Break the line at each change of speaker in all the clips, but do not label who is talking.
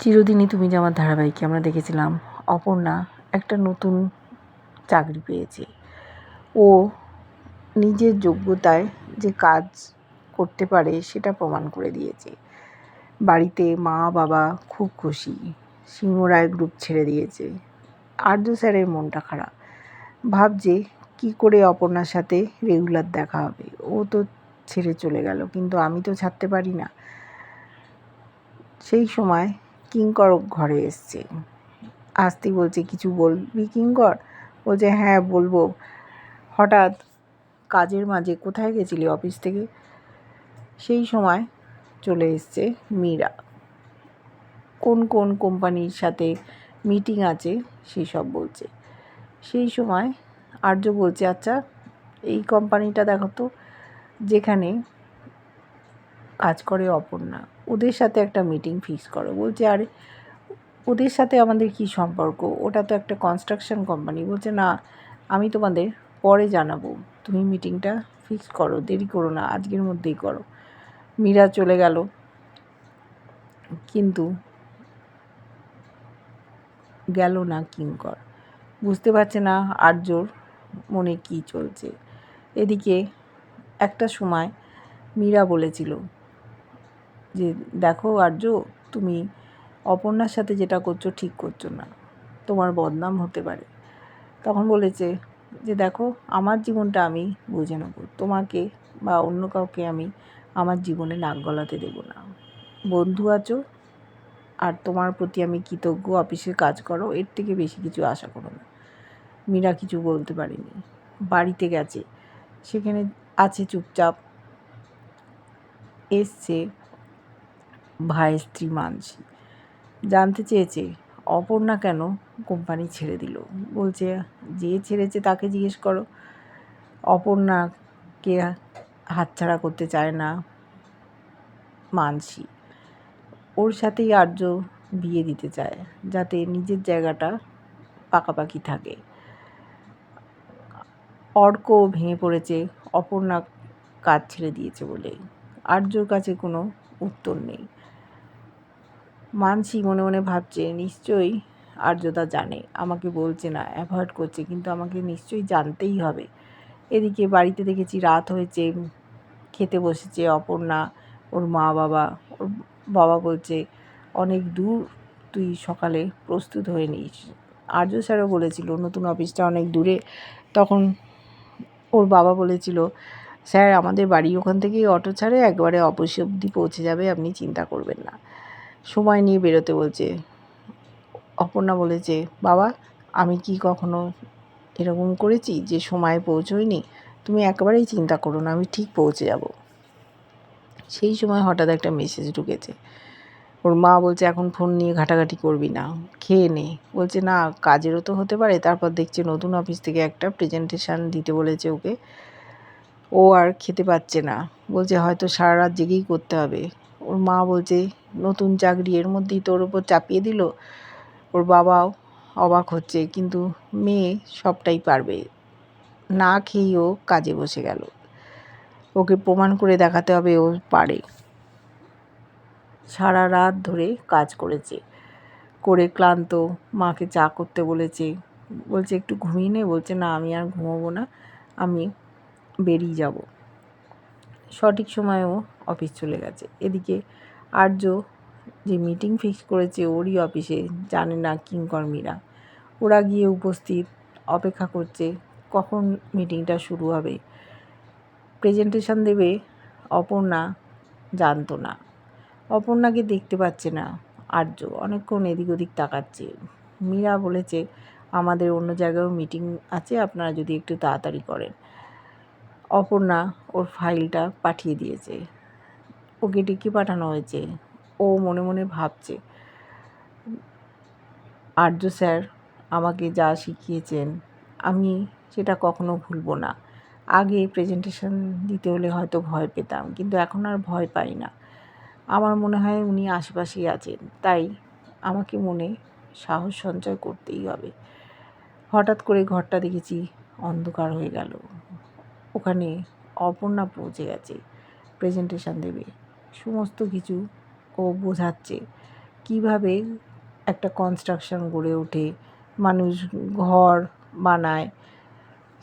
চিরদিনই তুমি যে আমার ধারাবাহিকে আমরা দেখেছিলাম, অপর্ণা একটা নতুন চাকরি পেয়েছে। ও নিজের যোগ্যতায় যে কাজ করতে পারে সেটা প্রমাণ করে দিয়েছে। বাড়িতে মা বাবা খুব খুশি, সিংহ রায় গ্রুপ ছেড়ে দিয়েছে। আর্য স্যারের মনটা খারাপ। ভাবছে কি করে অপর্ণার সাথে রেগুলার দেখা হবে। ও তো ছেড়ে চলে গেল, কিন্তু আমি তো ছাড়তে পারি না। সেই সময় কিঙ্কর ঘরে এসছে। আসতেই বলছে, কিছু বলবি কিঙ্কর? বলছে হ্যাঁ বলব। হঠাৎ কাজের মাঝে কোথায় গেছিলি অফিস থেকে? সেই সময় চলে এসছে মীরা। কোন কোন কোম্পানির সাথে মিটিং আছে সেই সব বলছে। সেই সময় আর্য বলছে আচ্ছা এই কোম্পানিটা দেখো তো, যেখানে কাজ করে অপর্ণা। ওদের সাথে একটা মিটিং ফিক্স করো। বলছে, আরে, ওদের সাথে আমাদের কি সম্পর্ক? ওটা তো একটা কনস্ট্রাকশন কোম্পানি বলছে, না, আমি তোমাদের পরে জানাব। তুমি মিটিংটা ফিক্স করো, দেরি করো না, আজকের মধ্যেই করো। মীরা চলে গেল। কিন্তু গেল না কিঙ্কর। বুঝতে পারছে না আর্যর মনে কি চলছে। এদিকে একটা সময় মীরা বলেছিল যে দেখো আর্য, তুমি অপর্ণার সাথে যেটা করছ ঠিক করছ না। তোমার বদনাম হতে পারে। তখন বলেছে যে দেখো, আমার জীবনটা আমি বুঝে নেব। তোমাকে বা অন্য কাউকে আমি আমার জীবনে নাক গলাতে দেবো না। বন্ধু আছো আর তোমার প্রতি আমি কৃতজ্ঞ, অফিসে কাজ করো, এর থেকে বেশি কিছু আশা করো না। মীরা কিছু বলতে পারেনি। বাড়িতে গেছে। সেখানে আছে চুপচাপ। এসছে ভাইয়ের স্ত্রী মানসী জানতে চেয়েছে, অপর্ণা কেন কোম্পানি ছেড়ে দিল? বলছে, যে ছেড়েছে তাকে জিজ্ঞেস করো। অপর্ণাকে হাতছাড়া করতে চায় না মানসী ওর সাথেই আর্য বিয়ে দিতে চায়, যাতে নিজের জায়গাটা পাকাপাকি থাকে। অর্ক ভেঙে পড়েছে, অপর্ণা কাজ ছেড়ে দিয়েছে বলে। আর্যর কাছে কোনো উত্তর নেই। মানসি মনে মনে ভাবছে, নিশ্চয়ই আর্যদা জানে, আমাকে বলছে না, অ্যাভয়েড করছে, কিন্তু আমাকে নিশ্চয়ই জানতেই হবে। এদিকে বাড়িতে দেখেছি রাত হয়েছে, খেতে বসেছে অপর্ণা, ওর মা বাবা, ওর বাবা বলছে, অনেক দূর তুই সকালে প্রস্তুত হয়ে নিস। আর্য স্যারও বলেছিল, নতুন অফিসটা অনেক দূরে। তখন ওর বাবা বলেছিল, স্যার, আমাদের বাড়ি ওখান থেকেই অটো ছাড়ে, একবারে অফিস অবধি পৌঁছে যাবে, আপনি চিন্তা করবেন না। সময় নিয়ে বেরোতে বলছে। অপর্ণা বলেছে বাবা, আমি কি কখনো এরকম করেছি যে সময়ে পৌঁছোইনি তুমি একেবারেই চিন্তা করো না, আমি ঠিক পৌঁছে যাব। সেই সময় হঠাৎ একটা মেসেজ ঢুকেছে। ওর মা বলছে, এখন ফোন নিয়ে ঘাটাঘাটি করবি না, খেয়ে নে। বলছে, না, কাজেরও তো হতে পারে, তারপর দেখছে নতুন অফিস থেকে একটা প্রেজেন্টেশান দিতে বলেছে ওকে। ও আর খেতে পাচ্ছে না। বলছে, হয়তো সারা রাত জেগেই করতে হবে। ওর মা বলছে নতুন চাকরি এর মধ্যেই তোর ওপর চাপিয়ে দিল। ওর বাবাও অবাক হচ্ছে, কিন্তু মেয়ে সবটাই পারবে। না খেয়েই ও কাজে বসে গেল। ওকে প্রমাণ করে দেখাতে হবে ও পারে। সারা রাত ধরে কাজ করেছে। করে ক্লান্ত, মাকে চা করতে বলেছে। বলছে, একটু ঘুমিয়ে নে। বলছে, না, আমি আর ঘুমোবো না। আমি বেরিয়ে যাব। সঠিক সময়েও অফিস চলে গেছে। এদিকে আর্য যে মিটিং ফিক্স করেছে ওরই অফিসে জানে না কিংকর্মীরা ওরা গিয়ে উপস্থিত, অপেক্ষা করছে, কখন মিটিংটা শুরু হবে? প্রেজেন্টেশন দেবে অপর্ণা, জানতো না। অপর্ণাকে দেখতে পাচ্ছে না আর্য, অনেকক্ষণ এদিক ওদিক তাকাচ্ছে। মীরা বলেছে, আমাদের অন্য জায়গায়ও মিটিং আছে, আপনারা যদি একটু তাড়াতাড়ি করেন। অপর্ণা ওর ফাইলটা পাঠিয়ে দিয়েছে। ওকে ডেকে পাঠানো হয়েছে। ও মনে মনে ভাবছে, আর্য স্যার, আমাকে যা শিখিয়েছেন, আমি সেটা কখনো ভুলবো না। আগে প্রেজেন্টেশন দিতে হলে হয়তো ভয় পেতাম, কিন্তু এখন আর ভয় পাই না। আমার মনে হয় উনি আশেপাশেই আছেন, তাই আমাকে মনে সাহস সঞ্চয় করতেই হবে। হঠাৎ করে ঘরটা দেখেছি অন্ধকার হয়ে গেল। ওখানে অপর্ণা পৌঁছে গেছে প্রেজেন্টেশন দেবে। সমস্ত কিছু ও বোঝাচ্ছে। কীভাবে একটা কনস্ট্রাকশন গড়ে ওঠে, মানুষ ঘর বানায়,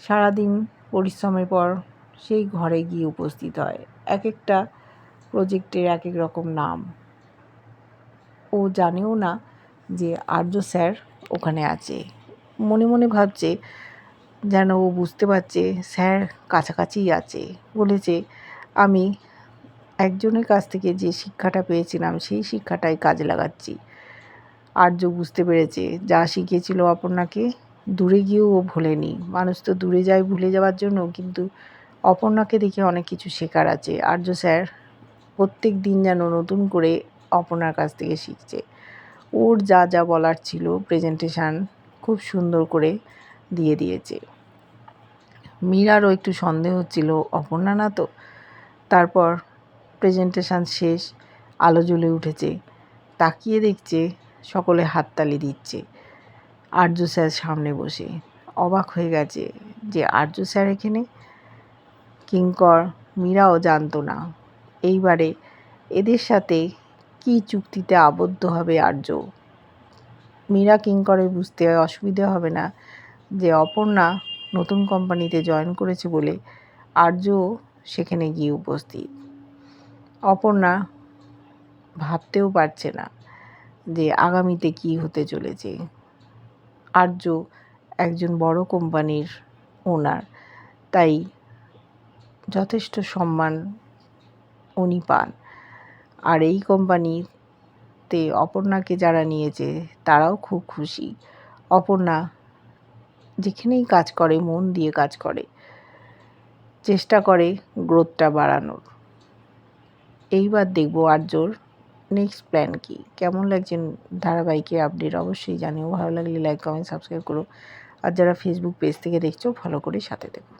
সারাদিন পরিশ্রমের পর সেই ঘরে গিয়ে উপস্থিত হয়। এক একটা প্রজেক্টের এক এক রকম নাম। ও জানেও না যে আর্য স্যার ওখানে আছে। মনে মনে ভাবছে যেন ও বুঝতে পারছে স্যার কাছাকাছিই আছে। বলেছে, আমি একজনের কাছ থেকে যে শিক্ষাটা পেয়েছিলাম, সেই শিক্ষাটাই কাজে লাগাচ্ছি। আর্য বুঝতে পেরেছে, যা শিখিয়েছিল অপর্ণাকে, দূরে গিয়েও ও ভোলেনি। মানুষ তো দূরে যায় ভুলে যাওয়ার জন্য, কিন্তু অপর্ণাকে দেখে অনেক কিছু শেখার আছে। আর্য স্যার প্রত্যেক দিন যেন নতুন করে অপর্ণার কাছ থেকে শিখছে। ওর যা যা বলার ছিল প্রেজেন্টেশান খুব সুন্দর করে দিয়ে দিয়েছে। মীরারও একটু সন্দেহ হচ্ছিল, অপর্ণা না তো? তারপর প্রেজেন্টেশান শেষ, আলো জ্বলে উঠেছে। তাকিয়ে দেখছে সকলে হাততালি দিচ্ছে। আর্য স্যার সামনে বসে অবাক হয়ে গেছে যে আর্য স্যার এখানে? কিঙ্কর, মীরাও জানতো না। এইবারে এদের সাথে কি চুক্তিতে আবদ্ধ হবে আর্য মীরা কিঙ্করে বুঝতে অসুবিধে হবে না যে অপর্ণা নতুন কোম্পানিতে জয়েন করেছে বলে আর্য সেখানে গিয়ে উপস্থিত। অপর্ণা ভাবতেও পারছে না যে আগামীতে কি হতে চলেছে। আর্য একজন বড় কোম্পানির ওনার, তাই যথেষ্ট সম্মান উনি পান। আর এই কোম্পানিতে অপর্ণাকে যারা নিয়েছে, তারাও খুব খুশি। অপর্ণা যেখানেই কাজ করে, মন দিয়ে কাজ করে, চেষ্টা করে গ্রোথটা বাড়ানোর। এইবার দেখব আর্যর নেক্সট প্ল্যান কি। কেমন লাগছে ধারাবাহিকের আপডেট অবশ্যই জানিও। ভালো লাগলে লাইক কমেন্ট সাবস্ক্রাইব করো। আর যারা ফেসবুক পেজ থেকে দেখছ ফলো করে সাথে দেখো